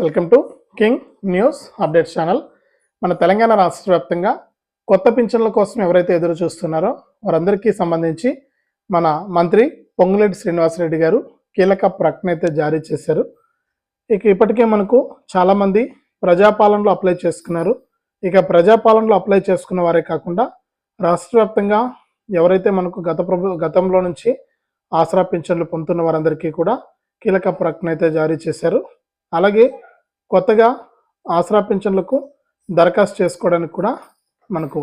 Welcome to King News update channel. మన తెలంగాణ రాష్ట్ర వ్యాప్తంగా కొత్త పింఛన్ల కోసం ఎవరైతే ఎదురు చూస్తున్నారో వారందరికీ సంబంధించి మన మంత్రి పొంగులేటి శ్రీనివాసరెడ్డి గారు కీలక ప్రకటన అయితే జారీ చేశారు. ఇక ఇప్పటికే మనకు చాలామంది ప్రజాపాలనలో అప్లై చేసుకున్నారు. ఇక ప్రజాపాలనలో అప్లై చేసుకున్న వారే కాకుండా రాష్ట్ర వ్యాప్తంగా ఎవరైతే మనకు గత ప్రభు గతంలో నుంచి ఆసరా పింఛన్లు పొందుతున్న వారందరికీ కూడా కీలక ప్రకటన అయితే జారీ చేశారు. అలాగే కొత్తగా ఆసరా పింఛన్లకు దరఖాస్తు చేసుకోవడానికి కూడా మనకు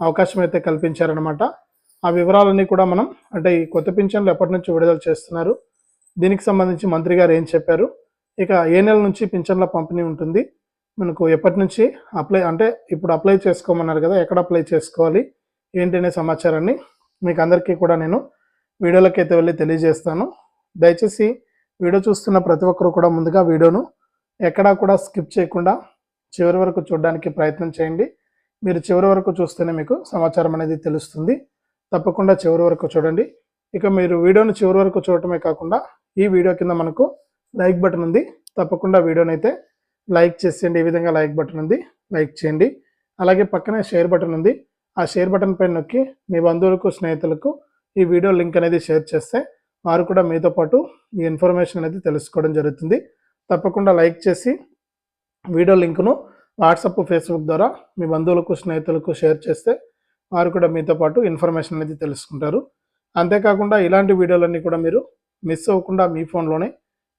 అవకాశం అయితే కల్పించారనమాట ఆ వివరాలన్నీ కూడా మనం అంటే ఈ కొత్త పింఛన్లు ఎప్పటి నుంచి విడుదల చేస్తున్నారు దీనికి సంబంధించి మంత్రి గారు ఏం చెప్పారు ఇక ఏ నెల నుంచి పింఛన్ల పంపిణీ ఉంటుంది మనకు ఎప్పటి నుంచి అప్లై అంటే ఇప్పుడు అప్లై చేసుకోమన్నారు కదా ఎక్కడ అప్లై చేసుకోవాలి ఏంటి అనే సమాచారాన్ని మీకు అందరికీ కూడా నేను వీడియోలకైతే అయితే వెళ్ళి తెలియజేస్తాను. దయచేసి వీడియో చూస్తున్న ప్రతి ఒక్కరు కూడా ముందుగా వీడియోను ఎక్కడా కూడా స్కిప్ చేయకుండా చివరి వరకు చూడడానికి ప్రయత్నం చేయండి. మీరు చివరి వరకు చూస్తేనే మీకు సమాచారం అనేది తెలుస్తుంది. తప్పకుండా చివరి వరకు చూడండి. ఇక మీరు వీడియోను చివరి వరకు చూడటమే కాకుండా ఈ వీడియో కింద మనకు లైక్ బటన్ ఉంది. తప్పకుండా వీడియోని అయితే లైక్ చేసేయండి. ఈ విధంగా లైక్ బటన్ ఉంది. లైక్ చేయండి. అలాగే పక్కనే షేర్ బటన్ ఉంది. ఆ షేర్ బటన్ పైన నొక్కి మీ బంధువులకు స్నేహితులకు ఈ వీడియో లింక్ అనేది షేర్ చేస్తే వారు కూడా మీతో పాటు ఈ ఇన్ఫర్మేషన్ అనేది తెలుసుకోవడం జరుగుతుంది. తప్పకుండా లైక్ చేసి వీడియో లింక్ను వాట్సాప్ ఫేస్బుక్ ద్వారా మీ బంధువులకు స్నేహితులకు షేర్ చేస్తే వారు కూడా మీతో పాటు ఇన్ఫర్మేషన్ అనేది తెలుసుకుంటారు. అంతేకాకుండా ఇలాంటి వీడియోలన్నీ కూడా మీరు మిస్ అవ్వకుండా మీ ఫోన్లోనే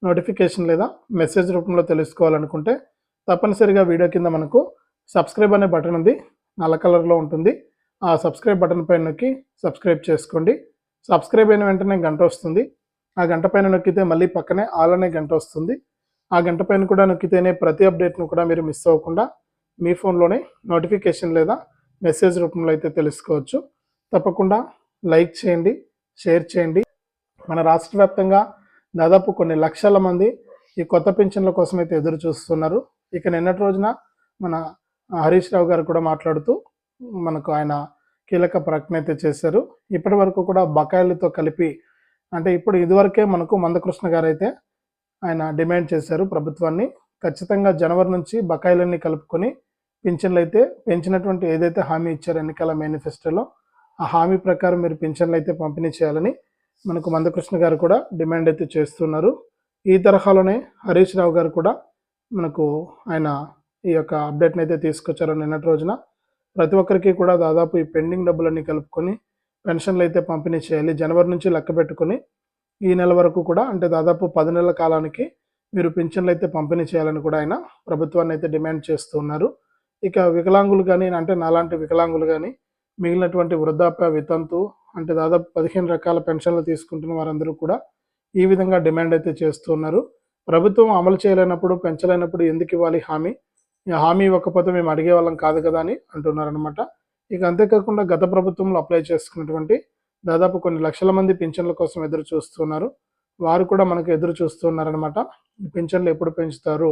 నోటిఫికేషన్ లేదా మెసేజ్ రూపంలో తెలుసుకోవాలనుకుంటే తప్పనిసరిగా వీడియో కింద మనకు సబ్స్క్రైబ్ అనే బటన్ ఉంది. నల్ల కలర్లో ఉంటుంది. ఆ సబ్స్క్రైబ్ బటన్ పైన నొక్కి సబ్స్క్రైబ్ చేసుకోండి. సబ్స్క్రైబ్ అయిన వెంటనే గంట వస్తుంది. ఆ గంట పైన నొక్కితే మళ్ళీ పక్కనే ఆల్ అనే గంట వస్తుంది. ఆ గంట పైన కూడా నొక్కితేనే ప్రతి అప్డేట్ను కూడా మీరు మిస్ అవ్వకుండా మీ ఫోన్లోనే నోటిఫికేషన్ లేదా మెసేజ్ రూపంలో అయితే తెలుసుకోవచ్చు. తప్పకుండా లైక్ చేయండి షేర్ చేయండి. మన రాష్ట్ర వ్యాప్తంగా దాదాపు కొన్ని లక్షల మంది ఈ కొత్త పింఛన్ల కోసం అయితే ఎదురు చూస్తున్నారు. ఇక నిన్నటి రోజున మన హరీష్ రావు గారు కూడా మాట్లాడుతూ మనకు ఆయన కీలక ప్రకటన అయితే చేశారు. ఇప్పటి వరకు కూడా బకాయిలతో కలిపి అంటే ఇప్పుడు ఇదివరకే మనకు మందకృష్ణ గారు అయితే ఆయన డిమాండ్ చేశారు ప్రభుత్వాన్ని. ఖచ్చితంగా జనవరి నుంచి బకాయిలన్నీ కలుపుకొని పింఛన్లు అయితే పెంచినటువంటి ఏదైతే హామీ ఇచ్చారో ఎన్నికల మేనిఫెస్టోలో ఆ హామీ ప్రకారం మీరు పింఛన్లు అయితే పంపిణీ చేయాలని మనకు మందకృష్ణ గారు కూడా డిమాండ్ అయితే చేస్తున్నారు. ఈ తరహాలోనే హరీష్ రావు గారు కూడా మనకు ఆయన ఈ యొక్క అప్డేట్ని అయితే తీసుకొచ్చారు నిన్నటి రోజున. ప్రతి ఒక్కరికి కూడా దాదాపు ఈ పెండింగ్ డబ్బులన్నీ కలుపుకొని పెన్షన్లు అయితే పంపిణీ చేయాలి జనవరి నుంచి లెక్క పెట్టుకొని ఈ నెల వరకు కూడా అంటే దాదాపు పది నెలల కాలానికి మీరు పింఛన్లు అయితే పంపిణీ చేయాలని కూడా ఆయన ప్రభుత్వాన్ని అయితే డిమాండ్ చేస్తూ ఉన్నారు. ఇక వికలాంగులు కానీ అంటే నాలాంటి వికలాంగులు కానీ మిగిలినటువంటి వృద్ధాప్య వితంతు అంటే దాదాపు పదిహేను రకాల పెన్షన్లు తీసుకుంటున్న వారందరూ కూడా ఈ విధంగా డిమాండ్ అయితే చేస్తున్నారు ప్రభుత్వం అమలు చేయలేనప్పుడు పెంచలేనప్పుడు ఎందుకు ఇవ్వాలి హామీ? ఈ హామీ ఇవ్వకపోతే మేము అడిగే వాళ్ళం కాదు కదా అని అంటున్నారనమాట ఇక అంతేకాకుండా గత ప్రభుత్వంలో అప్లై చేసుకున్నటువంటి దాదాపు కొన్ని లక్షల మంది పింఛన్ల కోసం ఎదురు చూస్తున్నారు. వారు కూడా మనకు ఎదురు చూస్తున్నారనమాట ఈ పింఛన్లు ఎప్పుడు పెంచుతారు?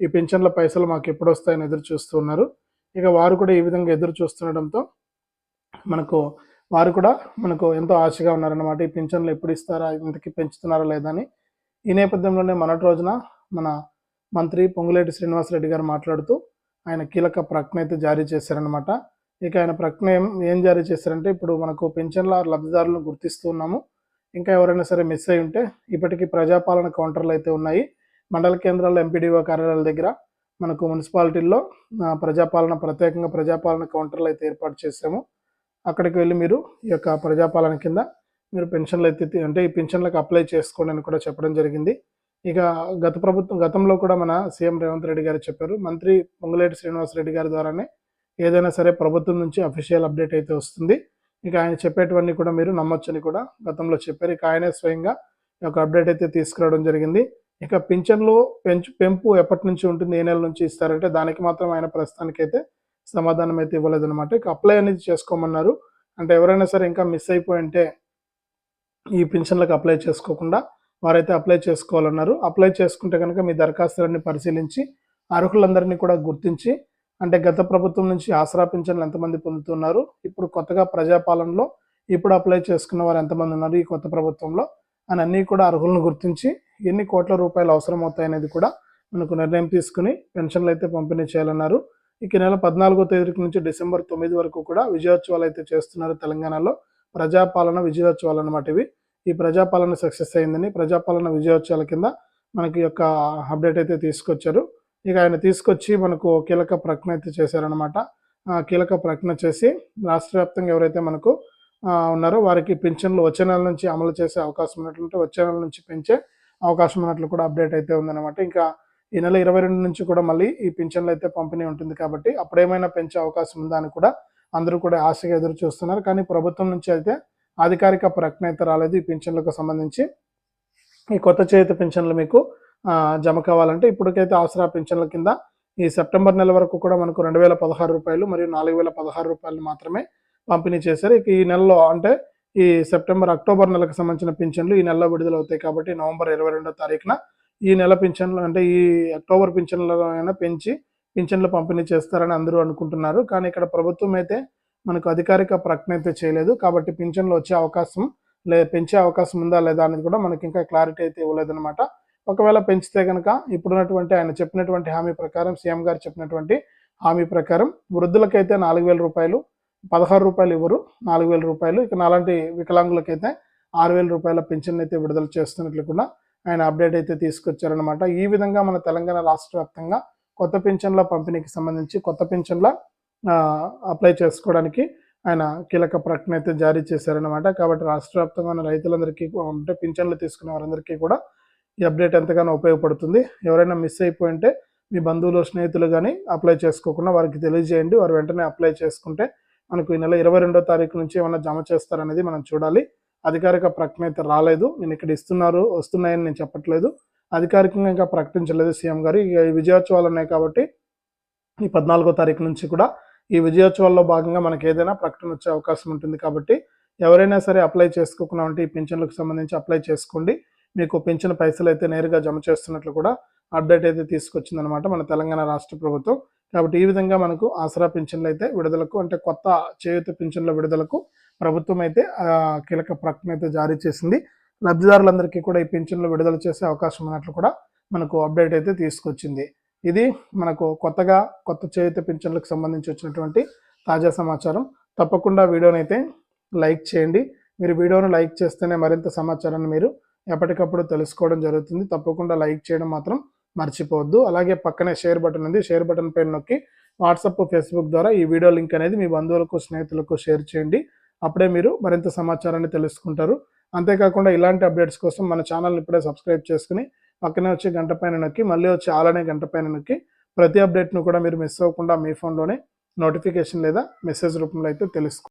ఈ పింఛన్ల పైసలు మాకు ఎప్పుడు వస్తాయని ఎదురు చూస్తున్నారు. ఇక వారు కూడా ఈ విధంగా ఎదురు చూస్తుండటంతో మనకు వారు కూడా మనకు ఎంతో ఆశగా ఉన్నారనమాట ఈ పింఛన్లు ఎప్పుడు ఇస్తారా? ఇంతకీ పెంచుతున్నారా లేదా అని. ఈ నేపథ్యంలోనే మొన్నటి రోజున మన మంత్రి పొంగులేటి శ్రీనివాసరెడ్డి గారు మాట్లాడుతూ ఆయన కీలక ప్రకటన అయితే జారీ చేశారనమాట ఇక ఆయన ప్రకటన ఏం ఏం జారీ చేశారంటే ఇప్పుడు మనకు పెన్షన్ల లబ్ధిదారులను గుర్తిస్తూ ఉన్నాము. ఇంకా ఎవరైనా సరే మిస్ అయి ఉంటే ఇప్పటికీ ప్రజాపాలన కౌంటర్లు అయితే ఉన్నాయి. మండల కేంద్రాల్లో ఎంపీడీఓ కార్యాలయాల దగ్గర మనకు మున్సిపాలిటీల్లో ప్రజాపాలన ప్రత్యేకంగా ప్రజాపాలన కౌంటర్లు అయితే ఏర్పాటు చేసాము అక్కడికి వెళ్ళి మీరు ఈ యొక్క ప్రజాపాలన కింద మీరు పెన్షన్లు అయితే అంటే ఈ పెన్షన్లకు అప్లై చేసుకోండి అని కూడా చెప్పడం జరిగింది. ఇక గత ప్రభుత్వం గతంలో కూడా మన సీఎం రేవంత్ రెడ్డి గారు చెప్పారు. మంత్రి పొంగులేటి శ్రీనివాసరెడ్డి గారి ద్వారానే ఏదైనా సరే ప్రభుత్వం నుంచి అఫీషియల్ అప్డేట్ అయితే వస్తుంది. ఇక ఆయన చెప్పేటివన్నీ కూడా మీరు నమ్మొచ్చని కూడా గతంలో చెప్పారు. ఇక ఆయనే స్వయంగా ఈ యొక్క అప్డేట్ అయితే తీసుకురావడం జరిగింది. ఇక పింఛన్లు పెంచు పెంపు ఎప్పటి నుంచి ఉంటుంది ఏ నెల నుంచి ఇస్తారంటే దానికి మాత్రం ఆయన ప్రస్తుతానికైతే సమాధానం అయితే ఇవ్వలేదన్నమాట. ఇక అప్లై అనేది చేసుకోమన్నారు. అంటే ఎవరైనా సరే ఇంకా మిస్ అయిపోయింటే ఈ పింఛన్లకు అప్లై చేసుకోకుండా వారైతే అప్లై చేసుకోవాలన్నారు. అప్లై చేసుకుంటే కనుక మీ దరఖాస్తులన్నీ పరిశీలించి అర్హులందరినీ కూడా గుర్తించి అంటే గత ప్రభుత్వం నుంచి ఆసరా పింఛన్లు ఎంతమంది పొందుతున్నారు? ఇప్పుడు కొత్తగా ప్రజాపాలనలో ఇప్పుడు అప్లై చేసుకున్న వారు ఎంతమంది ఉన్నారు ఈ కొత్త ప్రభుత్వంలో? అని అన్నీ కూడా అర్హులను గుర్తించి ఎన్ని కోట్ల రూపాయలు అవసరం అవుతాయి అనేది కూడా మనకు నిర్ణయం తీసుకుని పెన్షన్లు అయితే పంపిణీ చేయాలన్నారు. ఇక నెల పద్నాలుగో తేదీ నుంచి డిసెంబర్ తొమ్మిది వరకు కూడా విజయోత్సవాలు అయితే చేస్తున్నారు తెలంగాణలో. ప్రజాపాలన విజయోత్సవాలు అనమాట ఇవి. ఈ ప్రజాపాలన సక్సెస్ అయిందని ప్రజాపాలన విజయోత్సవాల కింద మనకి యొక్క అప్డేట్ అయితే తీసుకొచ్చారు. ఇక ఆయన తీసుకొచ్చి మనకు కీలక ప్రకటన అయితే చేశారనమాట కీలక ప్రకటన చేసి రాష్ట్ర వ్యాప్తంగా ఎవరైతే మనకు ఉన్నారో వారికి పింఛన్లు వచ్చే నెల నుంచి అమలు చేసే అవకాశం ఉన్నట్లుంటే వచ్చే నెల నుంచి పెంచే అవకాశం ఉన్నట్లు కూడా అప్డేట్ అయితే ఉందన్నమాట. ఇంకా ఈ నెల ఇరవై రెండు నుంచి కూడా మళ్ళీ ఈ పింఛన్లు అయితే పంపిణీ ఉంటుంది కాబట్టి అప్పుడేమైనా పెంచే అవకాశం ఉందా అని కూడా అందరూ కూడా ఆశగా ఎదురు చూస్తున్నారు. కానీ ప్రభుత్వం నుంచి అయితే అధికారిక ప్రకటన అయితే రాలేదు ఈ పింఛన్లకు సంబంధించి. ఈ కొత్త చేతి పింఛన్లు మీకు జమ కావాలంటే ఇప్పటికైతే ఆసరా పింఛన్ల కింద ఈ సెప్టెంబర్ నెల వరకు కూడా మనకు రెండు వేల పదహారు రూపాయలు మరియు నాలుగు వేల పదహారు రూపాయలు మాత్రమే పంపిణీ చేశారు. ఇక ఈ నెలలో అంటే ఈ సెప్టెంబర్ అక్టోబర్ నెలకు సంబంధించిన పింఛన్లు ఈ నెలలో విడుదలవుతాయి కాబట్టి నవంబర్ ఇరవై రెండో తారీఖున ఈ నెల పింఛన్లు అంటే ఈ అక్టోబర్ పింఛన్లైనా పెంచి పింఛన్లు పంపిణీ చేస్తారని అందరూ అనుకుంటున్నారు. కానీ ఇక్కడ ప్రభుత్వం అయితే మనకు అధికారిక ప్రకటన అయితే చేయలేదు. కాబట్టి పింఛన్లు వచ్చే అవకాశం లే పెంచే అవకాశం ఉందా లేదా అనేది కూడా మనకి ఇంకా క్లారిటీ అయితే ఇవ్వలేదన్నమాట. ఒకవేళ పెంచితే కనుక ఇప్పుడున్నటువంటి ఆయన చెప్పినటువంటి హామీ ప్రకారం సీఎం గారు చెప్పినటువంటి హామీ ప్రకారం వృద్ధులకైతే నాలుగు వేల రూపాయలు పదహారు రూపాయలు ఇవ్వరు నాలుగు వేల రూపాయలు. ఇక నాలాంటి వికలాంగులకైతే ఆరు వేల రూపాయల పెన్షన్ అయితే విడుదల చేస్తున్నట్లు కూడా ఆయన అప్డేట్ అయితే తీసుకొచ్చారనమాట ఈ విధంగా మన తెలంగాణ రాష్ట్ర వ్యాప్తంగా కొత్త పెన్షన్ల పంపిణీకి సంబంధించి కొత్త పెన్షన్ల అప్లై చేసుకోవడానికి ఆయన కీలక ప్రకటన అయితే జారీ చేశారనమాట కాబట్టి రాష్ట్ర వ్యాప్తంగా ఉన్న రైతులందరికీ అంటే పింఛన్లు తీసుకునే వారందరికీ కూడా ఈ అప్డేట్ ఎంతగానో ఉపయోగపడుతుంది. ఎవరైనా మిస్ అయిపోయి ఉంటే మీ బంధువులు స్నేహితులు కానీ అప్లై చేసుకోకుండా వారికి తెలియజేయండి. వారు వెంటనే అప్లై చేసుకుంటే మనకు ఈ నెల ఇరవై రెండో తారీఖు నుంచి ఏమైనా జమ చేస్తారనేది మనం చూడాలి. అధికారిక ప్రకటన అయితే రాలేదు. నేను ఇక్కడ ఇస్తున్నారు వస్తున్నాయని నేను చెప్పట్లేదు. అధికారికంగా ఇంకా ప్రకటించలేదు సీఎం గారు. ఇక ఈ విజయోత్సవాలు ఉన్నాయి కాబట్టి ఈ పద్నాలుగో తారీఖు నుంచి కూడా ఈ విజయోత్సవాల్లో భాగంగా మనకి ఏదైనా ప్రకటన వచ్చే అవకాశం ఉంటుంది కాబట్టి ఎవరైనా సరే అప్లై చేసుకోకుండా ఉంటే ఈ పింఛన్లకు సంబంధించి అప్లై చేసుకోండి. మీకు పెంచిన పైసలు అయితే నేరుగా జమ చేస్తున్నట్లు కూడా అప్డేట్ అయితే తీసుకొచ్చిందనమాట మన తెలంగాణ రాష్ట్ర ప్రభుత్వం. కాబట్టి ఈ విధంగా మనకు ఆసరా పింఛన్లు అయితే విడుదలకు అంటే కొత్త చేయుత పింఛన్ల విడుదలకు ప్రభుత్వం అయితే కీలక ప్రకటన అయితే జారీ చేసింది. లబ్ధిదారులందరికీ కూడా ఈ పింఛన్లు విడుదల చేసే అవకాశం ఉన్నట్లు కూడా మనకు అప్డేట్ అయితే తీసుకొచ్చింది. ఇది మనకు కొత్తగా కొత్త చేయుత పింఛన్లకు సంబంధించి వచ్చినటువంటి తాజా సమాచారం. తప్పకుండా వీడియోని అయితే లైక్ చేయండి. మీరు వీడియోను లైక్ చేస్తేనే మరింత సమాచారాన్ని మీరు ఎప్పటికప్పుడు తెలుసుకోవడం జరుగుతుంది. తప్పకుండా లైక్ చేయడం మాత్రం మర్చిపోవద్దు. అలాగే పక్కనే షేర్ బటన్ ఉంది. షేర్ బటన్ పైన నొక్కి వాట్సాప్ ఫేస్బుక్ ద్వారా ఈ వీడియో లింక్ అనేది మీ బంధువులకు స్నేహితులకు షేర్ చేయండి. అప్పుడే మీరు మరింత సమాచారాన్ని తెలుసుకుంటారు. అంతేకాకుండా ఇలాంటి అప్డేట్స్ కోసం మన ఛానల్ని ఇప్పుడే సబ్స్క్రైబ్ చేసుకుని పక్కనే వచ్చే గంట పైన నొక్కి మళ్ళీ వచ్చే ఆలనే గంట పైన నొక్కి ప్రతి అప్డేట్ను కూడా మీరు మిస్ అవ్వకుండా మీ ఫోన్లోనే నోటిఫికేషన్ లేదా మెసేజ్ రూపంలో అయితే తెలుసుకో